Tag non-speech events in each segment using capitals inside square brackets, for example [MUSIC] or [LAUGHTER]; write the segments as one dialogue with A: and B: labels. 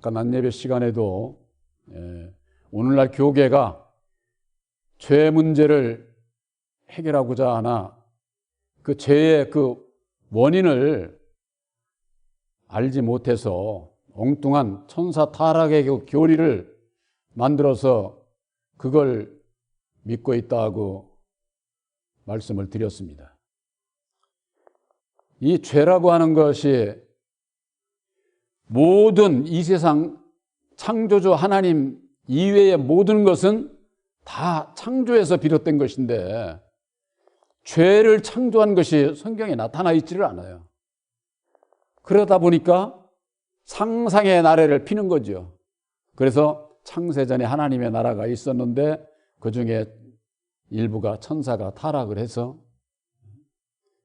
A: 아까 낮예배 시간에도 예, 오늘날 교계가 죄 문제를 해결하고자 하나 그 죄의 그 원인을 알지 못해서 엉뚱한 천사 타락의 그 교리를 만들어서 그걸 믿고 있다고 말씀을 드렸습니다. 이 죄라고 하는 것이 모든 이 세상 창조주 하나님 이외의 모든 것은 다 창조에서 비롯된 것인데 죄를 창조한 것이 성경에 나타나 있지를 않아요. 그러다 보니까 상상의 나래를 피는 거죠. 그래서 창세전에 하나님의 나라가 있었는데 그 중에 일부가 천사가 타락을 해서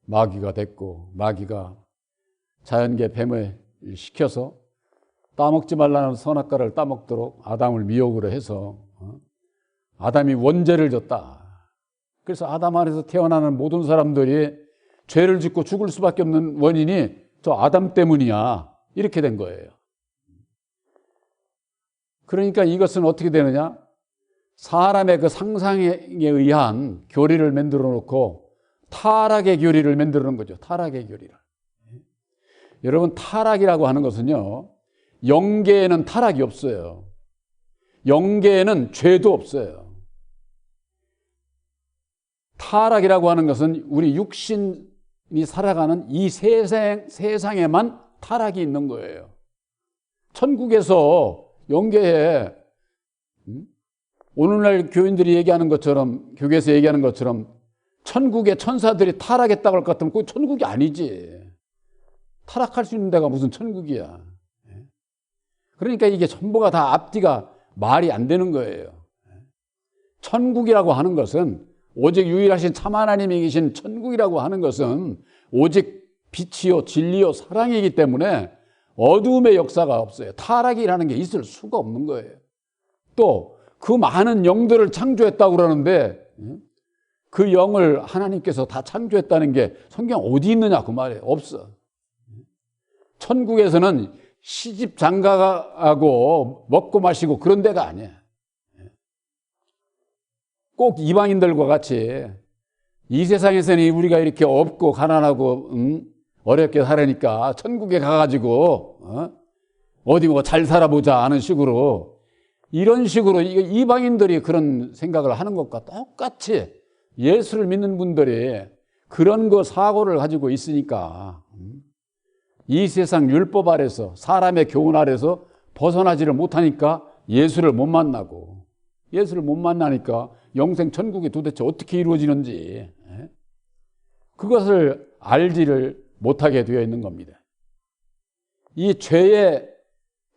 A: 마귀가 됐고 마귀가 자연계 뱀을 시켜서 따먹지 말라는 선악과를 따먹도록 아담을 미혹으로 해서 어? 아담이 원죄를 졌다. 그래서 아담 안에서 태어나는 모든 사람들이 죄를 짓고 죽을 수밖에 없는 원인이 저 아담 때문이야. 이렇게 된 거예요. 그러니까 이것은 어떻게 되느냐? 사람의 그 상상에 의한 교리를 만들어 놓고 타락의 교리를 만들어 놓은 거죠. 타락의 교리를. 여러분, 타락이라고 하는 것은요, 영계에는 타락이 없어요. 영계에는 죄도 없어요. 타락이라고 하는 것은 우리 육신이 살아가는 이 세상, 세상에만 타락이 있는 거예요. 천국에서 영계에, 음? 오늘날 교인들이 얘기하는 것처럼, 교계에서 얘기하는 것처럼, 천국의 천사들이 타락했다고 할 것 같으면 그 천국이 아니지. 타락할 수 있는 데가 무슨 천국이야. 예? 그러니까 이게 전부가 다 앞뒤가 말이 안 되는 거예요. 천국이라고 하는 것은 오직 유일하신 참 하나님이 계신 천국이라고 하는 것은 오직 빛이요, 진리요, 사랑이기 때문에 어두움의 역사가 없어요. 타락이라는 게 있을 수가 없는 거예요. 또 그 많은 영들을 창조했다고 그러는데 그 영을 하나님께서 다 창조했다는 게 성경 어디 있느냐 그 말이에요. 없어. 천국에서는 시집 장가하고 먹고 마시고 그런 데가 아니야. 꼭 이방인들과 같이 이 세상에서는 우리가 이렇게 없고 가난하고 음, 어렵게 살으니까 천국에 가가지고 어? 디뭐 잘 살아보자 하는 식으로 이런 식으로 이방인들이 그런 생각을 하는 것과 똑같이 예수를 믿는 분들이 그런 거 사고를 가지고 있으니까 음, 이 세상 율법 아래서 사람의 교훈 아래서 벗어나지를 못하니까 예수를 못 만나고 예수를 못 만나니까 영생 천국이 도대체 어떻게 이루어지는지 예? 그것을 알지를 못하게 되어 있는 겁니다. 이 죄의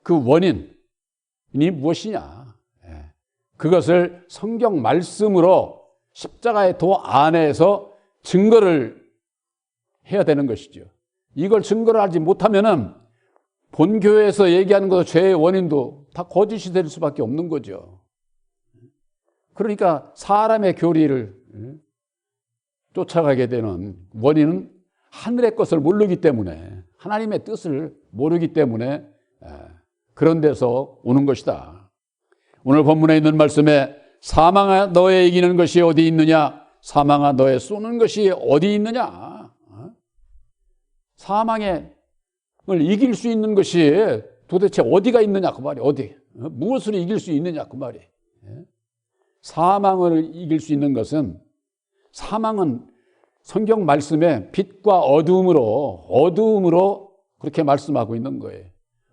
A: 그 원인이 무엇이냐? 예. 그것을 성경 말씀으로 십자가의 도 안에서 증거를 해야 되는 것이죠. 이걸 증거를 하지 못하면은 본교회에서 얘기하는 것 죄의 원인도 다 거짓이 될 수밖에 없는 거죠. 그러니까 사람의 교리를 쫓아가게 되는 원인은 하늘의 것을 모르기 때문에 하나님의 뜻을 모르기 때문에 그런 데서 오는 것이다. 오늘 본문에 있는 말씀에 사망아 너의 이기는 것이 어디 있느냐? 사망아 너의 쏘는 것이 어디 있느냐? 사망을 이길 수 있는 것이 도대체 어디가 있느냐 그 말이 어디? 무엇으로 이길 수 있느냐 그 말이. 사망을 이길 수 있는 것은 사망은 성경 말씀에 빛과 어두움으로 어두움으로 그렇게 말씀하고 있는 거예요.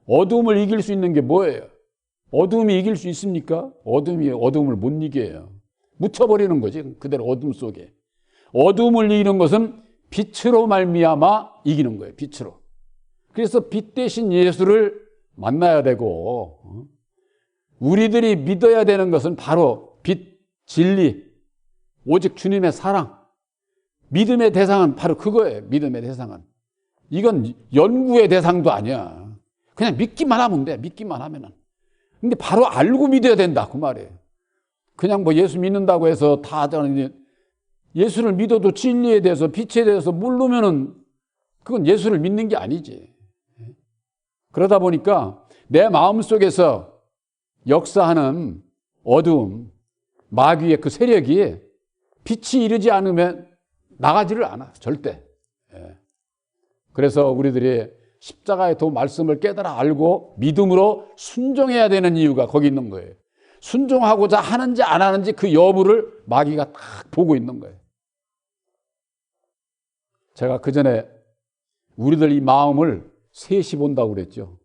A: 어두움을 이길 수 있는 게 뭐예요? 어두움이 이길 수 있습니까? 어둠이 어두움을 못 이겨요. 묻혀버리는 거지 그대로 어둠 속에. 어두움을 이기는 것은 빛으로 말미암아 이기는 거예요. 빛으로. 그래서 빛 대신 예수를 만나야 되고 어? 우리들이 믿어야 되는 것은 바로 빛, 진리, 오직 주님의 사랑. 믿음의 대상은 바로 그거예요. 믿음의 대상은. 이건 연구의 대상도 아니야. 그냥 믿기만 하면 돼. 믿기만 하면은. 근데 바로 알고 믿어야 된다. 그 말이에요. 그냥 뭐 예수 믿는다고 해서 다 예수를 믿어도 진리에 대해서 빛에 대해서 모르면은 그건 예수를 믿는 게 아니지. 그러다 보니까 내 마음 속에서 역사하는 어두움, 마귀의 그 세력이 빛이 이르지 않으면 나가지를 않아, 절대. 예. 그래서 우리들이 십자가의 도 말씀을 깨달아 알고 믿음으로 순종해야 되는 이유가 거기 있는 거예요. 순종하고자 하는지 안 하는지 그 여부를 마귀가 딱 보고 있는 거예요. 제가 그 전에 우리들 이 마음을 셋이 본다고 그랬죠.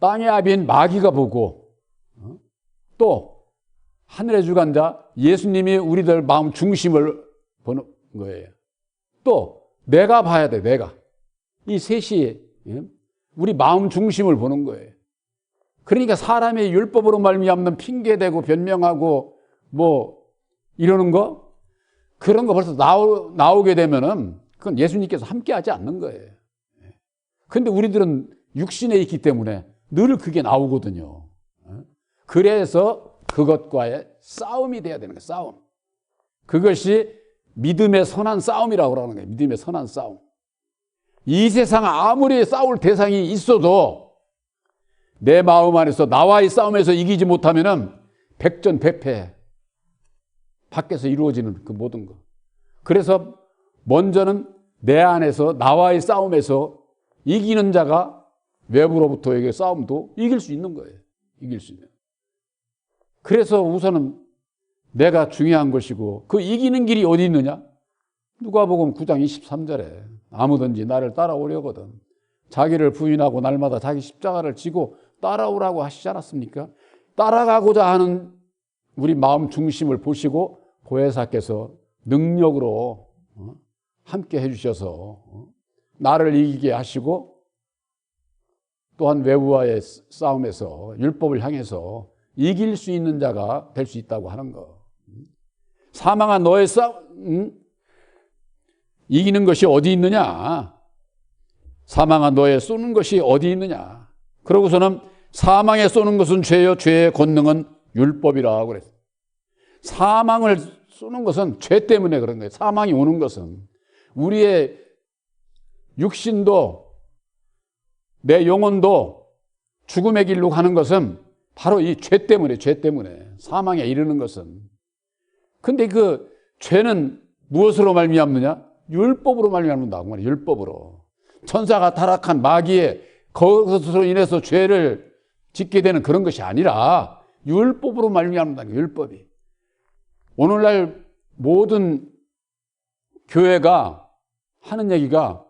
A: 땅의 아비인 마귀가 보고 어? 또 하늘의 주관자 예수님이 우리들 마음 중심을 보는 거예요. 또 내가 봐야 돼, 내가. 이 셋이 예? 우리 마음 중심을 보는 거예요. 그러니까 사람의 율법으로 말미암는 핑계대고 변명하고 뭐 이러는 거 그런 거 벌써 나오, 나오게 되면은 그건 예수님께서 함께 하지 않는 거예요. 근데 우리들은 육신에 있기 때문에 늘 그게 나오거든요. 그래서 그것과의 싸움이 돼야 되는 거예요. 싸움. 그것이 믿음의 선한 싸움이라고 하는 거예요. 믿음의 선한 싸움. 이 세상 아무리 싸울 대상이 있어도 내 마음 안에서 나와의 싸움에서 이기지 못하면은 백전백패 밖에서 이루어지는 그 모든 것. 그래서 먼저는 내 안에서 나와의 싸움에서 이기는 자가 외부로부터에게 싸움도 이길 수 있는 거예요. 이길 수 있는. 그래서 우선은 내가 중요한 것이고 그 이기는 길이 어디 있느냐? 누가복음 9장 23절에 아무든지 나를 따라오려거든 자기를 부인하고 날마다 자기 십자가를 지고 따라오라고 하시지 않았습니까? 따라가고자 하는 우리 마음 중심을 보시고 보혜사께서 능력으로 어, 함께 해주셔서 어, 나를 이기게 하시고 또한 외부와의 싸움에서 율법을 향해서 이길 수 있는 자가 될 수 있다고 하는 거. 사망한 너의 싸움, 응? 이기는 것이 어디 있느냐? 사망한 너의 쏘는 것이 어디 있느냐? 그러고서는 사망에 쏘는 것은 죄요, 죄의 권능은 율법이라 그랬어. 사망을 쏘는 것은 죄 때문에 그런 거예요. 사망이 오는 것은 우리의 육신도 내 영혼도 죽음의 길로 가는 것은 바로 이 죄 때문에, 죄 때문에 사망에 이르는 것은. 근데 그 죄는 무엇으로 말미암느냐? 율법으로 말미암는다고 말이에요. 율법으로. 천사가 타락한 마귀의 그것으로 인해서 죄를 짓게 되는 그런 것이 아니라 율법으로 말미암는다. 율법이. 오늘날 모든 교회가 하는 얘기가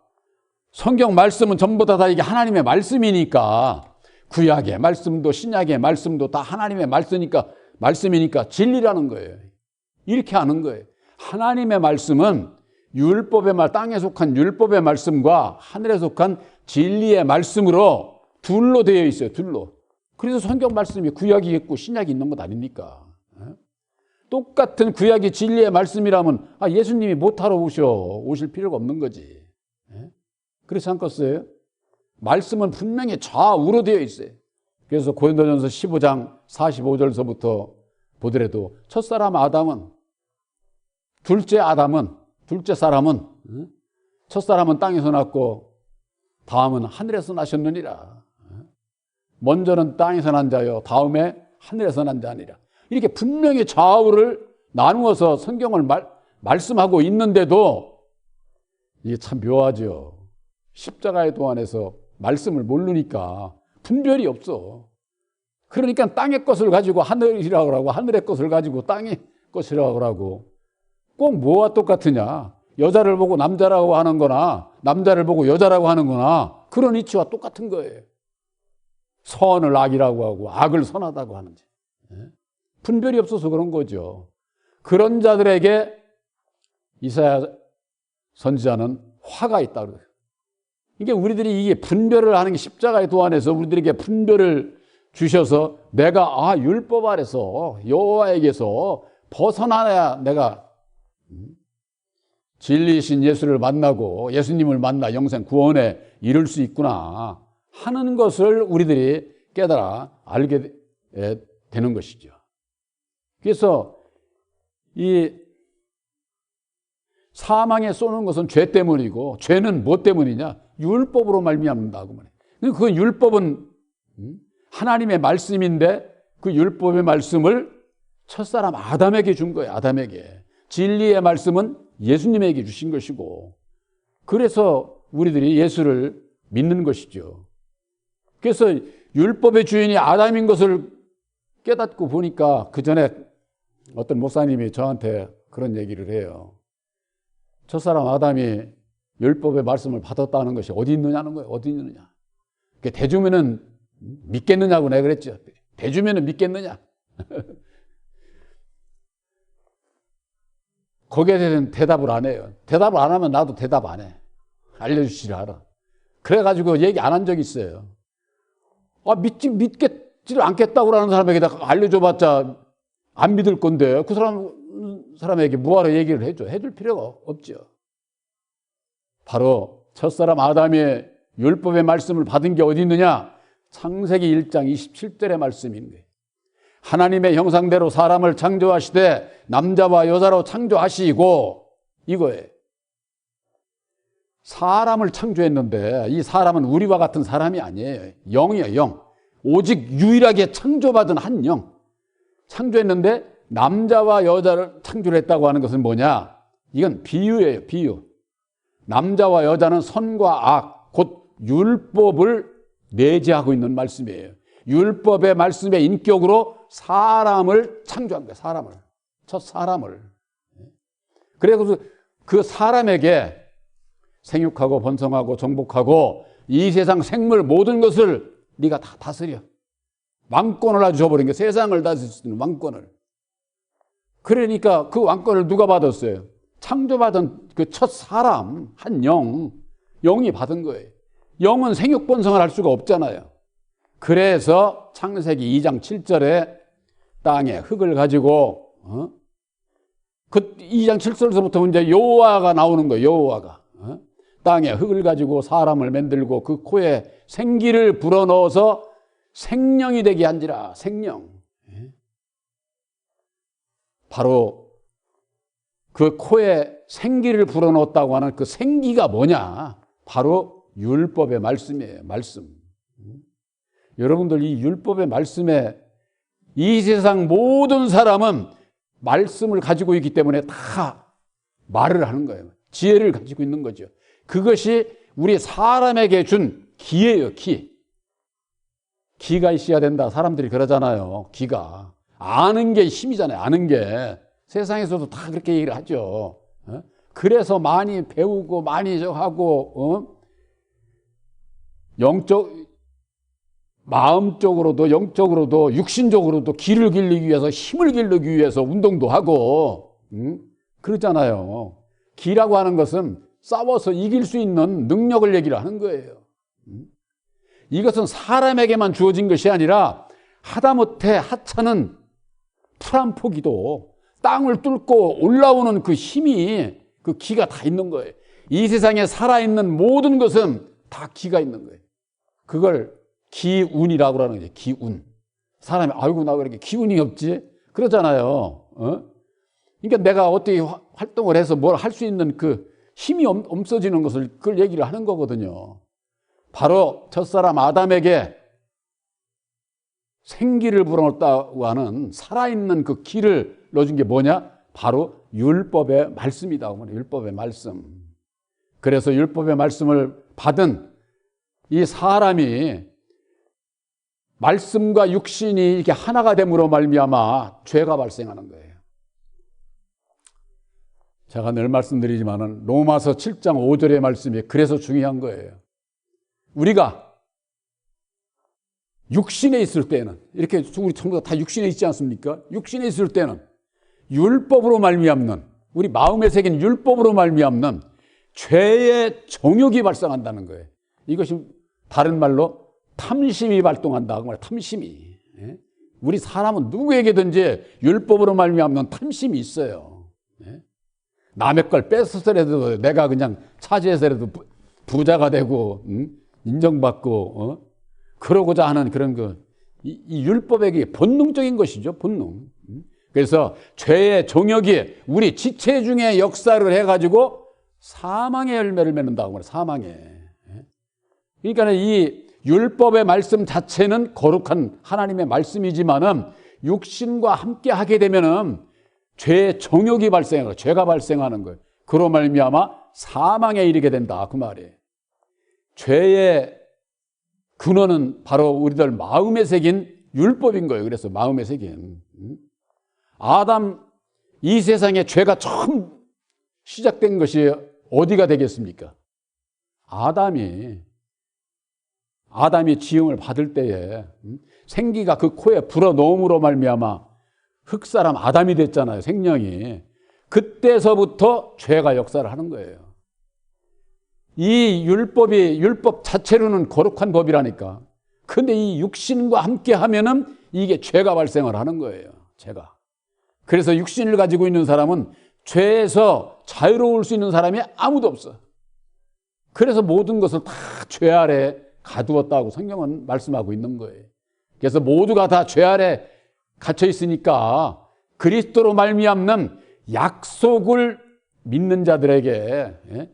A: 성경 말씀은 전부 다, 다 이게 하나님의 말씀이니까 구약의 말씀도 신약의 말씀도 다 하나님의 말씀이니까 말씀이니까 진리라는 거예요. 이렇게 하는 거예요. 하나님의 말씀은 율법의 말, 땅에 속한 율법의 말씀과 하늘에 속한 진리의 말씀으로 둘로 되어 있어요. 둘로. 그래서 성경 말씀이 구약이 있고 신약이 있는 것 아닙니까? 똑같은 구약이 진리의 말씀이라면 아, 예수님이 못하러 오셔 오실 필요가 없는 거지. 그렇지 않겠어요? 말씀은 분명히 좌우로 되어 있어요. 그래서 고린도전서 15장 45절서부터 보더라도 첫사람 아담은 둘째 아담은 둘째 사람은 첫사람은 땅에서 났고 다음은 하늘에서 나셨느니라. 먼저는 땅에서 난 자요 다음에 하늘에서 난 자니라. 이렇게 분명히 좌우를 나누어서 성경을 말, 말씀하고 있는데도 이게 참 묘하죠. 십자가의 도안에서 말씀을 모르니까 분별이 없어. 그러니까 땅의 것을 가지고 하늘이라고 하고 하늘의 것을 가지고 땅의 것이라고 하고 꼭 뭐와 똑같으냐? 여자를 보고 남자라고 하는 거나 남자를 보고 여자라고 하는 거나 그런 이치와 똑같은 거예요. 선을 악이라고 하고 악을 선하다고 하는지. 분별이 없어서 그런 거죠. 그런 자들에게 이사야 선지자는 화가 있다. 이게 우리들이 이게 분별을 하는 게 십자가의 도안에서 우리들에게 분별을 주셔서 내가 아 율법 아래서 여호와에게서 벗어나야 내가 진리신 예수를 만나고 예수님을 만나 영생 구원에 이를 수 있구나 하는 것을 우리들이 깨달아 알게 되는 것이죠. 그래서 이 사망에 쏘는 것은 죄 때문이고 죄는 뭐 때문이냐? 율법으로 말미암는다고 말해. 근데 그 율법은 음, 하나님의 말씀인데 그 율법의 말씀을 첫사람 아담에게 준 거예요. 아담에게. 진리의 말씀은 예수님에게 주신 것이고 그래서 우리들이 예수를 믿는 것이죠. 그래서 율법의 주인이 아담인 것을 깨닫고 보니까 그 전에 어떤 목사님이 저한테 그런 얘기를 해요. 첫사람 아담이 율법의 말씀을 받았다는 것이 어디 있느냐는 거예요. 어디 있느냐. 대주면은 믿겠느냐고 내가 그랬죠. 대주면은 믿겠느냐. [LAUGHS] 거기에 대해서는 대답을 안 해요. 대답을 안 하면 나도 대답 안 해. 알려주시라 하라. 그래가지고 얘기 안 한 적이 있어요. 아, 믿지, 믿겠지를 않겠다고 하는 사람에게 알려줘봤자 안 믿을 건데 그 사람, 사람에게 뭐하러 얘기를 해줘. 해줄 필요가 없죠. 바로 첫사람 아담의 율법의 말씀을 받은 게 어디 있느냐? 창세기 1장 27절의 말씀인데 하나님의 형상대로 사람을 창조하시되 남자와 여자로 창조하시고 이거에 사람을 창조했는데 이 사람은 우리와 같은 사람이 아니에요. 영이에요, 영. 오직 유일하게 창조받은 한 영. 창조했는데 남자와 여자를 창조를 했다고 하는 것은 뭐냐? 이건 비유예요, 비유. 남자와 여자는 선과 악, 곧 율법을 내재하고 있는 말씀이에요. 율법의 말씀의 인격으로 사람을 창조한 거예요. 사람을. 첫 사람을. 그래서 그 사람에게 생육하고 번성하고 정복하고 이 세상 생물 모든 것을 네가 다 다스려. 왕권을 아주 줘버린 게 세상을 다스릴 수 있는 왕권을. 그러니까 그 왕권을 누가 받았어요? 창조받은 그 첫 사람, 한 영, 영이 받은 거예요. 영은 생육 번성을 할 수가 없잖아요. 그래서 창세기 2장 7절에 땅에 흙을 가지고 어? 그 2장 7절에서부터 이제 여호와가 나오는 거예요. 여호와가 어? 땅에 흙을 가지고 사람을 만들고 그 코에 생기를 불어넣어서 생명이 되게 한지라 생명. 예? 바로 그 코에 생기를 불어넣었다고 하는 그 생기가 뭐냐? 바로 율법의 말씀이에요. 말씀. 여러분들 이 율법의 말씀에 이 세상 모든 사람은 말씀을 가지고 있기 때문에 다 말을 하는 거예요. 지혜를 가지고 있는 거죠. 그것이 우리 사람에게 준 기예요, 기. 기가 있어야 된다. 사람들이 그러잖아요. 기가. 아는 게 힘이잖아요. 아는 게. 세상에서도 다 그렇게 얘기를 하죠. 어? 그래서 많이 배우고 많이 하고 어? 영적 마음적으로도 영적으로도 육신적으로도 길을 길리기 위해서 힘을 길르기 위해서 운동도 하고 음? 그러잖아요. 기라고 하는 것은 싸워서 이길 수 있는 능력을 얘기를 하는 거예요. 음? 이것은 사람에게만 주어진 것이 아니라 하다못해 하찮은 풀한 포기도 땅을 뚫고 올라오는 그 힘이 그 기가 다 있는 거예요. 이 세상에 살아있는 모든 것은 다 기가 있는 거예요. 그걸 기운이라고 하는 거죠. 기운. 사람이 아이고 나왜 이렇게 기운이 없지? 그러잖아요. 어? 그러니까 내가 어떻게 활동을 해서 뭘 할 수 있는 그 힘이 없어지는 것을 그걸 얘기를 하는 거거든요. 바로 첫사람 아담에게 생기를 불어넣었다고 하는 살아있는 그 기를 넣어준 게 뭐냐? 바로 율법의 말씀이다. 율법의 말씀. 그래서 율법의 말씀을 받은 이 사람이 말씀과 육신이 이렇게 하나가 됨으로 말미암아 죄가 발생하는 거예요. 제가 늘 말씀드리지만은 로마서 7장 5절의 말씀이 그래서 중요한 거예요. 우리가 육신에 있을 때는 이렇게 우리 전부 다 육신에 있지 않습니까? 육신에 있을 때는 율법으로 말미암는 우리 마음에 새긴 율법으로 말미암는 죄의 정욕이 발생한다는 거예요. 이것이 다른 말로 탐심이 발동한다. 그 말 탐심이. 예? 우리 사람은 누구에게든지 율법으로 말미암는 탐심이 있어요. 예? 남의 걸 뺏어서라도 내가 그냥 차지해서라도 부자가 되고 음? 인정받고 어? 그러고자 하는 그런 그 이, 이 율법에게 본능적인 것이죠. 본능. 음? 그래서 죄의 종역이 우리 지체 중에 역사를 해가지고 사망의 열매를 맺는다고 말해요. 사망의. 그러니까 이 율법의 말씀 자체는 거룩한 하나님의 말씀이지만은 육신과 함께 하게 되면은 죄의 정욕이 발생하고 죄가 발생하는 거예요. 그로 말미암아 사망에 이르게 된다 그 말이에요. 죄의 근원은 바로 우리들 마음에 새긴 율법인 거예요. 그래서 마음에 새긴 음? 아담 이 세상에 죄가 처음 시작된 것이 어디가 되겠습니까? 아담이 아담이 지음을 받을 때에 음? 생기가 그 코에 불어 넣음으로 말미암아 흑사람 아담이 됐잖아요. 생명이 그때서부터 죄가 역사를 하는 거예요. 이 율법이 율법 자체로는 거룩한 법이라니까. 근데 이 육신과 함께 하면은 이게 죄가 발생을 하는 거예요. 죄가. 그래서 육신을 가지고 있는 사람은 죄에서 자유로울 수 있는 사람이 아무도 없어. 그래서 모든 것을 다 죄 아래 가두었다고 성경은 말씀하고 있는 거예요. 그래서 모두가 다 죄 아래 갇혀 있으니까 그리스도로 말미암는 약속을 믿는 자들에게 예?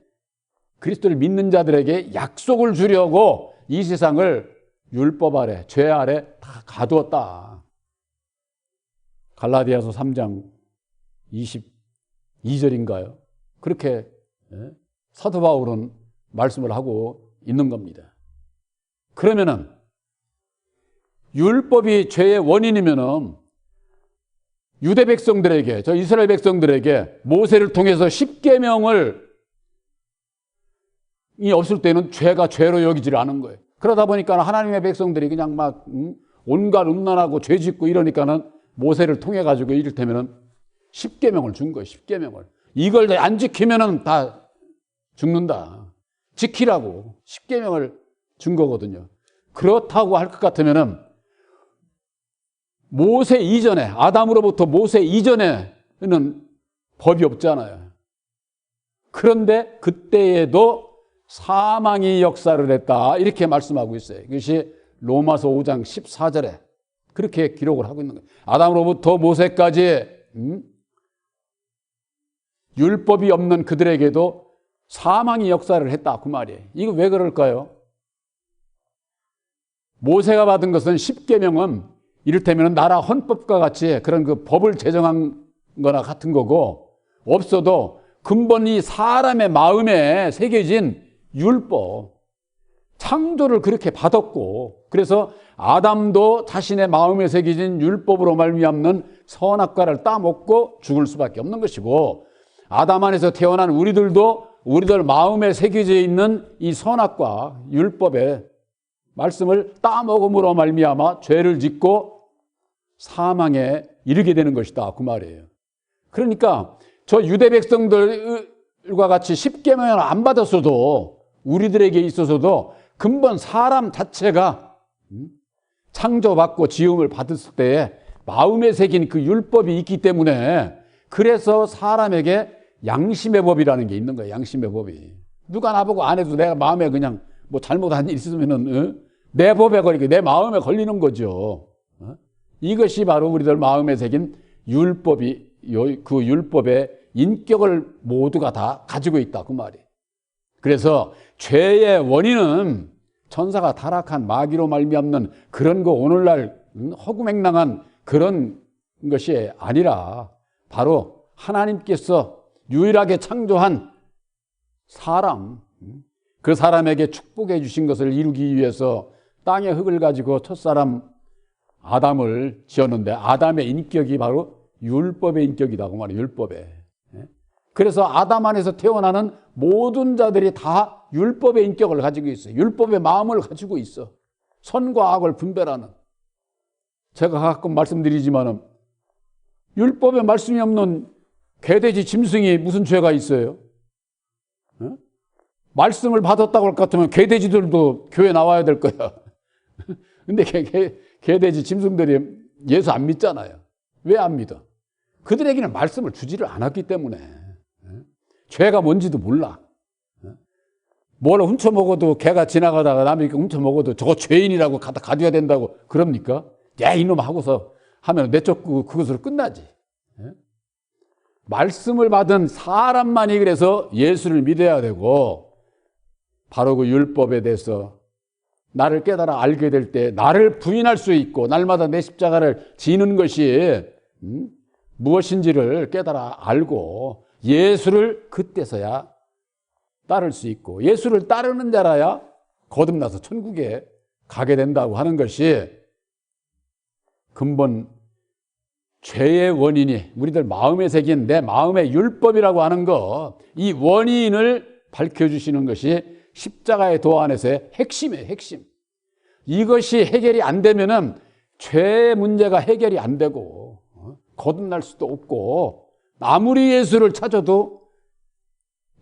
A: 그리스도를 믿는 자들에게 약속을 주려고 이 세상을 율법 아래 죄 아래 다 가두었다. 갈라디아서 3장 22절인가요? 그렇게 예? 사도 바울은 말씀을 하고 있는 겁니다. 그러면은 율법이 죄의 원인이면은 유대 백성들에게 저 이스라엘 백성들에게 모세를 통해서 십계명을 이 없을 때는 죄가 죄로 여기지를 않은 거예요. 그러다 보니까 하나님의 백성들이 그냥 막 음, 온갖 음란하고 죄 짓고 이러니까는 모세를 통해 가지고 이를테면은 십계명을 준 거예요. 십계명을 이걸 안 지키면은 다 죽는다. 지키라고 십계명을 준 거거든요. 그렇다고 할 것 같으면은 모세 이전에 아담으로부터 모세 이전에는 법이 없잖아요. 그런데 그때에도 사망이 역사를 했다. 이렇게 말씀하고 있어요. 이것이 로마서 5장 14절에 그렇게 기록을 하고 있는 거예요. 아담으로부터 모세까지 음? 율법이 없는 그들에게도 사망이 역사를 했다. 그 말이에요. 이거 왜 그럴까요? 모세가 받은 것은 10계명은 이를테면 나라 헌법과 같이 그런 그 법을 제정한 거나 같은 거고 없어도 근본이 사람의 마음에 새겨진 율법, 창조를 그렇게 받았고 그래서 아담도 자신의 마음에 새겨진 율법으로 말미암는 선악과를 따먹고 죽을 수밖에 없는 것이고 아담 안에서 태어난 우리들도 우리들 마음에 새겨져 있는 이 선악과 율법의 말씀을 따먹음으로 말미암아 죄를 짓고 사망에 이르게 되는 것이다 그 말이에요. 그러니까 저 유대 백성들과 같이 십계명을 안 받았어도 우리들에게 있어서도 근본 사람 자체가 창조받고 지음을 받았을 때에 마음에 새긴 그 율법이 있기 때문에 그래서 사람에게 양심의 법이라는 게 있는 거예요. 양심의 법이. 누가 나보고 안 해도 내가 마음에 그냥 뭐 잘못한 일 있으면은 어? 내 법에 걸리게 내 마음에 걸리는 거죠. 어? 이것이 바로 우리들 마음에 새긴 율법이 그 율법의 인격을 모두가 다 가지고 있다 그 말이. 그래서 죄의 원인은 천사가 타락한 마귀로 말미암는 그런 거 오늘날 허구맹랑한 그런 것이 아니라 바로 하나님께서 유일하게 창조한 사람, 그 사람에게 축복해 주신 것을 이루기 위해서 땅의 흙을 가지고 첫사람 아담을 지었는데 아담의 인격이 바로 율법의 인격이다. 그 말이에요. 율법의. 그래서 아담 안에서 태어나는 모든 자들이 다 율법의 인격을 가지고 있어요. 율법의 마음을 가지고 있어. 선과 악을 분별하는. 제가 가끔 말씀드리지만은 율법의 말씀이 없는 개돼지 짐승이 무슨 죄가 있어요? 어? 말씀을 받았다고 할 것 같으면 개돼지들도 교회 나와야 될 거야. [LAUGHS] 근데 개, 개, 개돼지 짐승들이 예수 안 믿잖아요. 왜 안 믿어? 그들에게는 말씀을 주지를 않았기 때문에. 어? 죄가 뭔지도 몰라. 어? 뭘 훔쳐 먹어도 개가 지나가다가 남이 훔쳐 먹어도 저거 죄인이라고 갖다 가둬야 된다고 그럽니까? 야, 이놈 하고서 하면 내쫓고 그것으로 끝나지. 말씀을 받은 사람만이 그래서 예수를 믿어야 되고 바로 그 율법에 대해서 나를 깨달아 알게 될 때 나를 부인할 수 있고 날마다 내 십자가를 지는 것이 음? 무엇인지를 깨달아 알고 예수를 그때서야 따를 수 있고 예수를 따르는 자라야 거듭나서 천국에 가게 된다고 하는 것이 근본 죄의 원인이 우리들 마음에 새긴 내 마음의 율법이라고 하는 거 이 원인을 밝혀주시는 것이 십자가의 도 안에서의 핵심이에요 핵심 이것이 해결이 안 되면은 죄의 문제가 해결이 안 되고 어? 거듭날 수도 없고 아무리 예수를 찾아도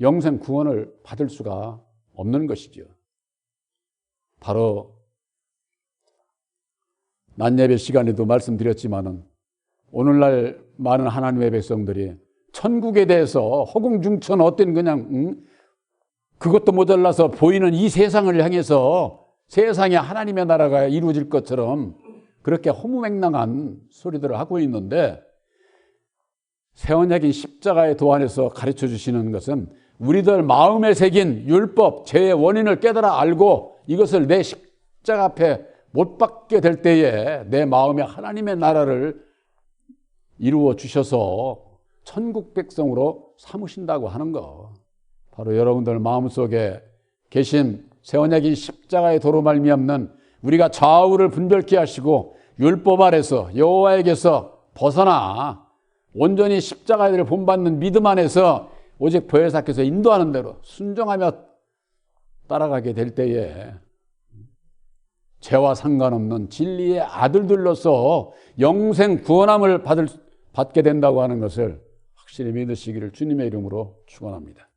A: 영생 구원을 받을 수가 없는 것이죠. 바로 낮예배 시간에도 말씀드렸지만은 오늘날 많은 하나님의 백성들이 천국에 대해서 허공중천 어떤 그냥 응? 그것도 모자라서 보이는 이 세상을 향해서 세상에 하나님의 나라가 이루어질 것처럼 그렇게 허무맹랑한 소리들을 하고 있는데 세원약인 십자가의 도안에서 가르쳐 주시는 것은 우리들 마음에 새긴 율법, 죄의 원인을 깨달아 알고 이것을 내 십자가 앞에 못 박게 될 때에 내 마음에 하나님의 나라를 이루어 주셔서 천국 백성으로 삼으신다고 하는 거. 바로 여러분들 마음속에 계신 세원약인 십자가의 도로 말미암는 우리가 좌우를 분별케 하시고 율법 아래서 여호와에게서 벗어나 온전히 십자가를 본받는 믿음 안에서 오직 보혜사께서 인도하는 대로 순종하며 따라가게 될 때에 죄와 상관없는 진리의 아들들로서 영생 구원함을 받을, 받게 된다고 하는 것을 확실히 믿으시기를 주님의 이름으로 축원합니다.